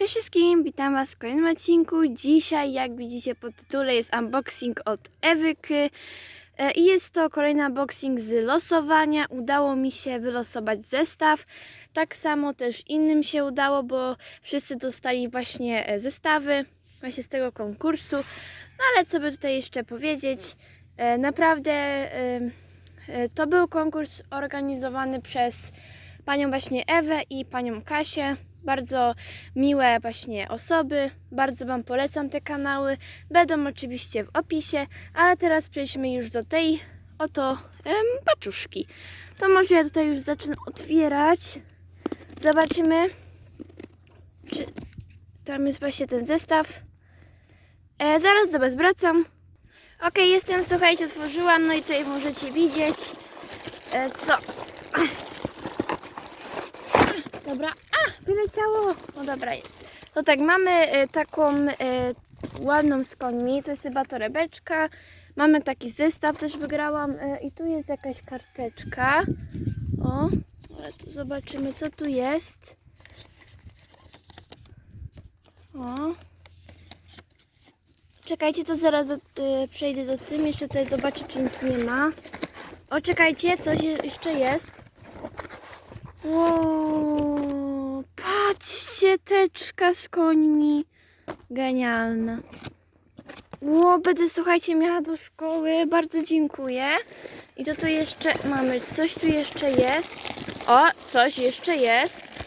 Cześć wszystkim, witam Was w kolejnym odcinku. Dzisiaj, jak widzicie po tytule, jest unboxing od Ewyky. E, I jest to kolejny unboxing z losowania. Udało mi się wylosować zestaw. Tak samo też innym się udało, bo wszyscy dostali właśnie e, zestawy właśnie z tego konkursu. No ale co by tutaj jeszcze powiedzieć? E, Naprawdę to był konkurs organizowany przez panią właśnie Ewę i panią Kasię. Bardzo miłe właśnie osoby. Bardzo Wam polecam te kanały. Będą oczywiście w opisie, ale teraz przejdźmy już do tej oto em, paczuszki. To może ja tutaj już zacznę otwierać. Zobaczymy, czy tam jest właśnie ten zestaw. E, zaraz do Was wracam. Ok, jestem, słuchajcie, otworzyłam, no i tutaj możecie widzieć, e, co Dobra, a, wyleciało. No dobra jest. To tak, mamy e, taką e, ładną z końmi, to jest chyba torebeczka. Mamy taki zestaw, też wygrałam e, i tu jest jakaś karteczka. O, ale tu zobaczymy co tu jest. O. Czekajcie, to zaraz do, e, przejdę do tym, jeszcze tutaj zobaczę czy nic nie ma. O, czekajcie, coś je- jeszcze jest. Wow, teczka z końmi. Genialna. Ło, będę, słuchajcie, miała do szkoły. Bardzo dziękuję. I co tu jeszcze mamy? Coś tu jeszcze jest. O, coś jeszcze jest.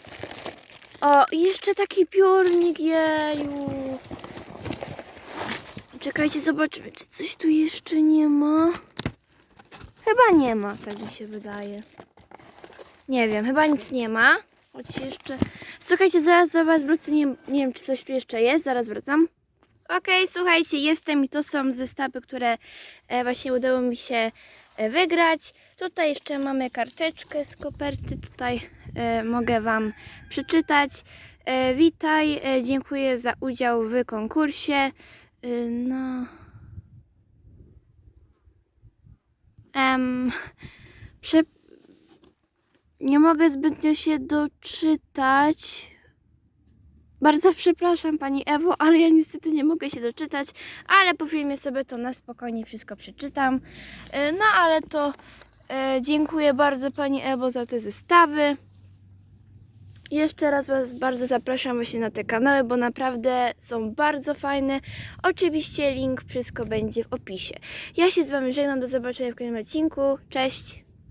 O, jeszcze taki piórnik, jeju. Czekajcie, zobaczymy, czy coś tu jeszcze nie ma. Chyba nie ma, tak mi się wydaje. Nie wiem, chyba nic nie ma. Jeszcze. Słuchajcie, zaraz do Was wrócę. Nie, nie wiem, czy coś tu jeszcze jest. Zaraz wracam. Okej, słuchajcie, jestem i to są zestawy, które e, właśnie udało mi się e, wygrać. Tutaj jeszcze mamy karteczkę z koperty. Tutaj e, mogę Wam przeczytać. Witaj, dziękuję za udział w konkursie. No. Em, prze, nie mogę zbytnio się doczytać. Bardzo przepraszam Pani Ewo, ale ja niestety nie mogę się doczytać, ale po filmie sobie to na spokojnie wszystko przeczytam. E, No ale to e, dziękuję bardzo Pani Ewo za te zestawy. Jeszcze raz Was bardzo zapraszam właśnie na te kanały, bo naprawdę są bardzo fajne. Oczywiście link, wszystko będzie w opisie. Ja się z Wami żegnam, do zobaczenia w kolejnym odcinku. Cześć!